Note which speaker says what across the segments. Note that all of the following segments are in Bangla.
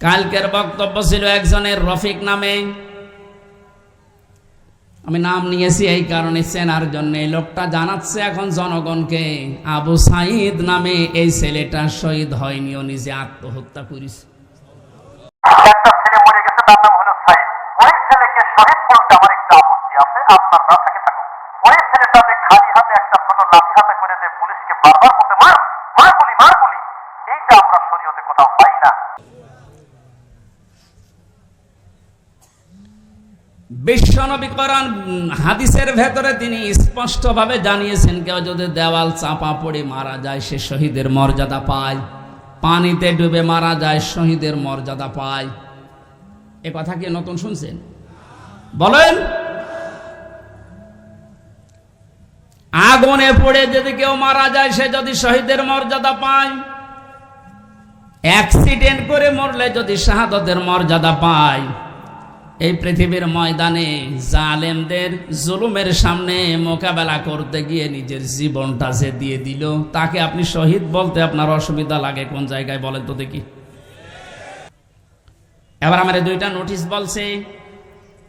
Speaker 1: কালকের বক্তব্য ছিল একজনের রফিক নামে। আমি নাম নিয়েছি এই কারণে চেনার জন্য। এই লোকটা জানাচ্ছে এখন জনগণকে, আবু সাইদ নামে এই ছেলেটা শহীদ হয়নি, ও নিজে আত্মহত্যা করেছে।
Speaker 2: একটা নাম না থাকে থাকুক ওই ছেলেটাকে খালি হাতে একটা ছোট লাঠি হাতে করে দিয়ে পুলিশকে বারবার বলতে মার মার গুলি মার গুলি এইটা আমরা শরীয়তে কোথাও পাই না
Speaker 1: বিশ্বনবী কোরআন উম, হাদিসের ভেতরে তিনি স্পষ্টভাবে জানিয়েছেন কেউ যদি দেওয়াল চাপা পড়ে মারা যায় সে শহীদের মর্যাদা পায়। পানিতে ডুবে মারা যায় শহীদের মর্যাদা পায়। এ কথা কি নতুন শুনছেন? বলেন আগুনে পড়ে যদি কেউ মারা যায় সে যদি শহীদের মর্যাদা পায় অ্যাক্সিডেন্ট করে মরলে যদি শাহাদতের মর্যাদা পায় এই পৃথিবীর ময়দানে জালেমদের জুলুমের সামনে মোকাবেলা করতে গিয়ে নিজের জীবনটা যে দিয়ে দিল, তাকে আপনি শহীদ বলতে আপনার অসুবিধা লাগে কোন জায়গায় বলেন তো দেখি। এবার আমার দুইটা নোটিশ বলছে,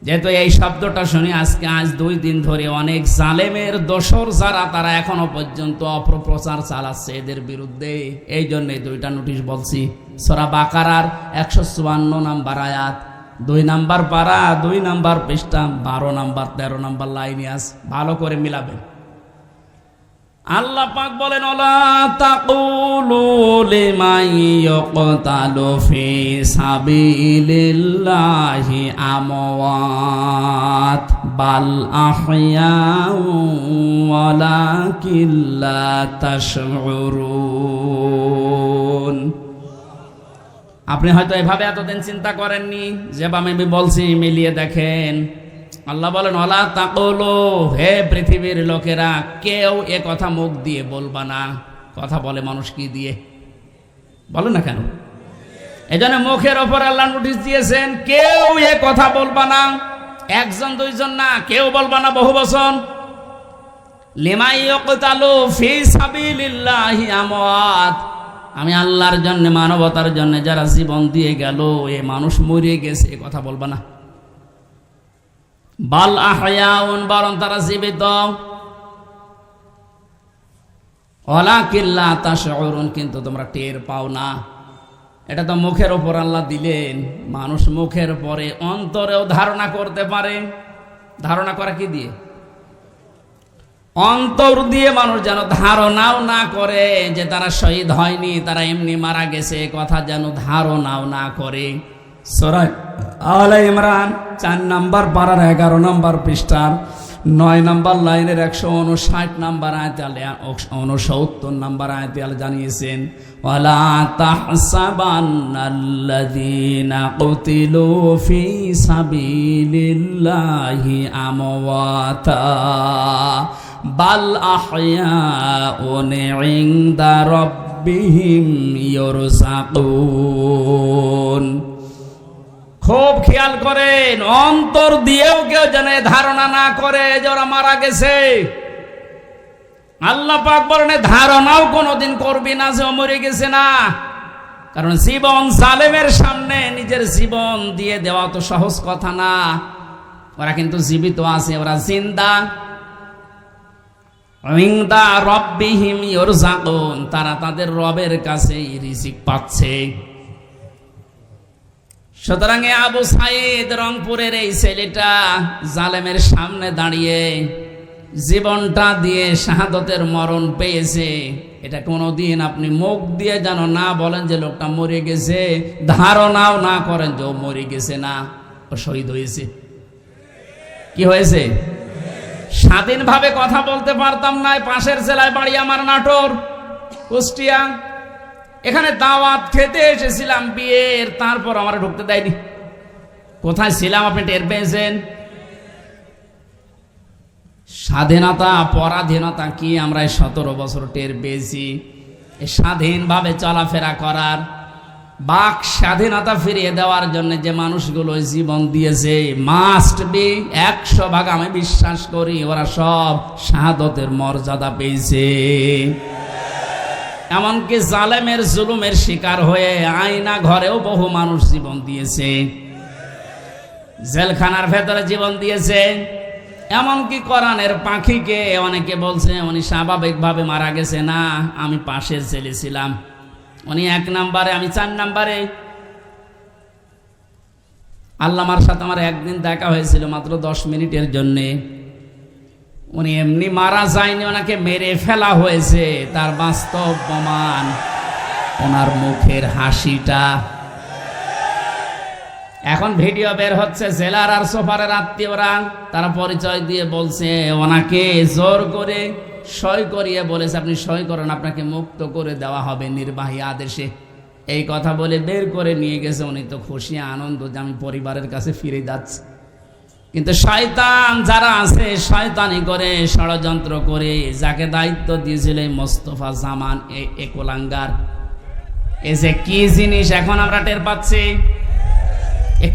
Speaker 1: যেহেতু এই শব্দটা শুনি আজকে আজ দুই দিন ধরে অনেক জালেমের দোসর যারা, তারা এখনও পর্যন্ত অপপ্রচার চালাচ্ছে এদের বিরুদ্ধে। এই জন্য দুইটা নোটিশ বলছি। সরা বাকারার একশো চুয়ান্ন নাম্বার আয়াত। দুই নাম্বার পারা দুই নাম্বার পৃষ্ঠা, বারো নাম্বার, তেরো নাম্বার লাইনে আস। ভালো করে মিলাবেন। আল্লাহ পাক বলেন, ওলা তাকুলু আপনি হয়তো এভাবে এতদিন চিন্তা করেননি যেভাবে আমি বলছি, মিলিয়ে দেখেন। আল্লাহ বলেন অলা তাকলো, হে পৃথিবীর লোকেরা, কেউ এ কথা মুখ দিয়ে বলবা না। কথা বলে মানুষ কি দিয়ে? বলে না কেন? এজন্য মুখের ওপর আল্লাহ নোটিশ দিয়েছেন, কেউ এ কথা বলবা না। একজন, দুইজন না, কেউ বলবা না বহু বছর লিমাই ফি সাবিলিল্লাহি আমি আল্লাহর জন্য, মানবতার জন্য যারা জীবন দিয়ে গেল, এ মানুষ মরে গেছে, এ কথা বলবা না। বাল আহয়াউন, বরং তারা জীবিত। অলা কিল্লা তাশউরুন, কিন্তু তোমরা টের পাও না। এটা তো মুখের ওপর আল্লাহ দিলেন। মানুষ মুখের পরে অন্তরেও ধারণা করতে পারে। ধারণা করা কি দিয়ে? অন্তর দিয়ে মানুষ যেন ধারণাও না করে যে তারা শহীদ হয়নি, তারা এমনি মারা গেছে কথা যেন ধারণাও না করে। সরাই আলা ইমরান চার নাম্বার পাড়ার এগারো নাম্বার পৃষ্ঠার নয় নাম্বার লাইনের একশো উনষাট নাম্বার আয়তালে উনসত্তর নাম্বার আয়তাল জানিয়েছেন, ওয়ালা তাহসাবান্নাল্লাযীনা কুতিলু ফি সাবিলিল্লাহি আমওয়াতা। বাল খুব খেয়াল করেন, অন্তর দিয়েও কেউ যেন ধারণা না করে যে ওরা মারা গেছে। আল্লাহ পাক ধারণাও কোনোদিন করবি না যে মরে গেছে না। কারণ জীবন জালেমের সামনে নিজের জীবন দিয়ে দেওয়া তো সহজ কথা না। ওরা কিন্তু জীবিত আছে, ওরা জিন্দা। রব্বিহিম ইরযাকুন তারা তাদের রবের কাছে রিজিক পাচ্ছে। সুতরাং আবু সাইদ রংপুরের এই ছেলেটা জালেমের সামনে দাঁড়িয়ে জীবনটা দিয়ে শাহাদতের মরণ পেয়েছে। এটা কোনোদিন আপনি মুখ দিয়ে যেন না বলেন যে লোকটা মরে গেছে। ধারণাও না করেন যে ও মরে গেছে না, ও শহীদ হয়েছে। কি হয়েছে? স্বাধীনভাবে কথা বলতে পারতাম না পাশের জেলায় বাড়ি আমার নাটোর, কুষ্টিয়া। এখানে দাওয়াত খেতে এসেছিলাম, বিয়ের, তারপর আমার ঢুকতে দেয়নি। কোথায় ছিলাম আপনি টের পেয়েছেন? স্বাধীনতা, পরাধীনতা কি আমরা সতেরো বছর টের পেয়েছি। স্বাধীনভাবে চলাফেরা করার বাক স্বাধীনতা ফিরিয়ে দেওয়ার জন্য যে মানুষগুলো জীবন দিয়েছে মাস্ট বি একশো ভাগ আমি বিশ্বাস করি, ওরা সব শাহাদতের মর্যাদা পেয়েছে। এমনকি জালেমের জুলুমের শিকার হয়ে আয়না ঘরেও বহু মানুষ জীবন দিয়েছে। জেলখানার ভেতরে জীবন দিয়েছে। এমনকি কোরআনের পাখিকে অনেকে বলছে, উনি স্বাভাবিকভাবে মারা গেছে। না, আমি পাশের ছেলে ছিলাম। উনি এক নাম্বারে, আমি চার নাম্বারে। আল্লামার সাথে আমার একদিন দেখা হয়েছিল মাত্র দশ মিনিটের জন্যে। উনি এমনি মারা যায়নি, ওনাকে মেরে ফেলা হয়েছে। তার বাস্তব প্রমাণ, ওনার মুখের হাসিটা। এখন ভিডিও বের হচ্ছে, জেলার আর সোফারের আত্মীয়রা তারা পরিচয় দিয়ে বলছে, ওনাকে জোর করে সই করিয়ে বলেছে আপনি সই করেন, আপনাকে মুক্ত করে দেওয়া হবে নির্বাহী আদেশে। এই কথা বলে বের করে নিয়ে গেছে, উনি তো খুশি, আনন্দ যে আমি পরিবারের কাছে ফিরে যাচ্ছি। কিন্তু শয়তান যারা আছে, শয়তানি করে, ষড়যন্ত্র করে, যাকে দায়িত্ব দিয়েছিল এই মোস্তফা জামান, এ একলাঙ্গার। এ যে কি জিনিস এখন আমরা টের পাচ্ছি?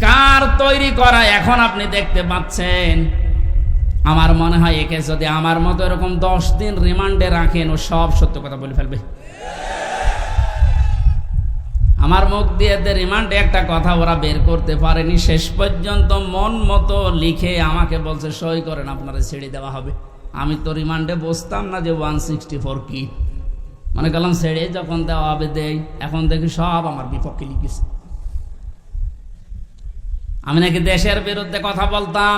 Speaker 1: কার তৈরি করা এখন আপনি দেখতে পাচ্ছেন? আমার মনে হয় একে যদি আমার মতো এরকম দশ দিন রিমান্ডে রাখেন, ও সব সত্য কথা বলে ফেলবে। আমার মুখ দিয়ে এদের রিমান্ডে একটা কথা ওরা বের করতে পারেনি, শেষ পর্যন্ত মন মতো লিখে আমাকে বলছে, সই করেন আপনারা ছেড়ে দেওয়া হবে। আমি তো রিমান্ডে বসতাম না যে ওয়ান সিক্সটি ফোর কি। মনে করলাম ছেড়ে যখন দেওয়া হবে, দেই। এখন দেখি সব আমার বিপক্ষে লিখেছে। আমি নাকি দেশের বিরুদ্ধে কথা বলতাম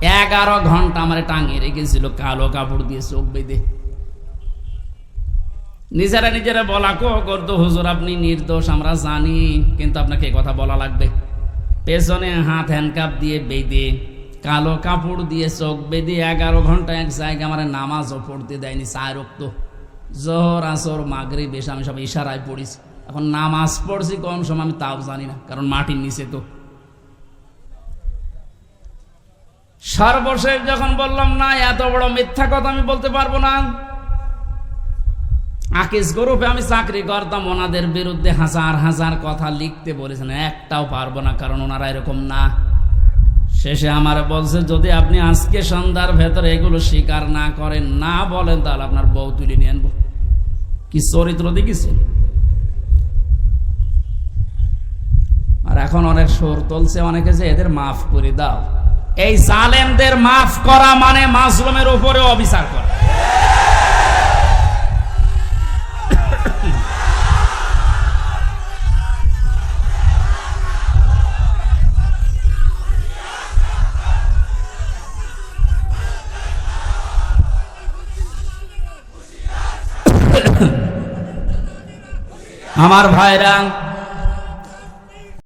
Speaker 1: এগারো ঘণ্টা আমার টাঙিয়ে রেখেছিল, কালো কাপড় দিয়ে চোখ বেঁধে। নিজেরা নিজেরা বলা, কো করতো হুজুর, আপনি নির্দোষ, আমরা জানি, কিন্তু আপনাকে কথা বলা লাগবে। পেছনে হাত হ্যান্ডকাপ দিয়ে বেঁধে, কালো কাপড় দিয়ে চোখ বেঁধে এগারো ঘণ্টা এক জায়গায় আমার নামাজও পড়তে দেয়নি রক্ত জোহর, আসর মাগরি বেশ আমি সব ইশারায় পড়িছি। এখন নামাজ পড়ছি কম সময়, আমি তাও জানি না, কারণ মাটির নিচে তো। সর্বশেষ যখন বললাম, না, এত বড় মিথ্যা কথা আমি বলতে পারব না। আকিস গ্রুপে আমি চাকরি করতাম, ওনাদের বিরুদ্ধে হাজার হাজার কথা লিখতে বলেছেন, একটাও পারব না, কারণ ওনারা এরকম না। শেষে আমার বলছে, যদি আপনি আজকে সন্ধ্যার ভেতরে এগুলো স্বীকার না করেন, না বলেন, তাহলে আপনার বউ তুলে নিয়ে আনব। কি চরিত্র দেখিছে আর এখন অনেক সুর তুলছে, অনেকে যে এদের মাফ করে দাও। এই জালেমদের মাফ করা মানে মাসলুমের উপরে অবিচার করা। আমার ভাইরা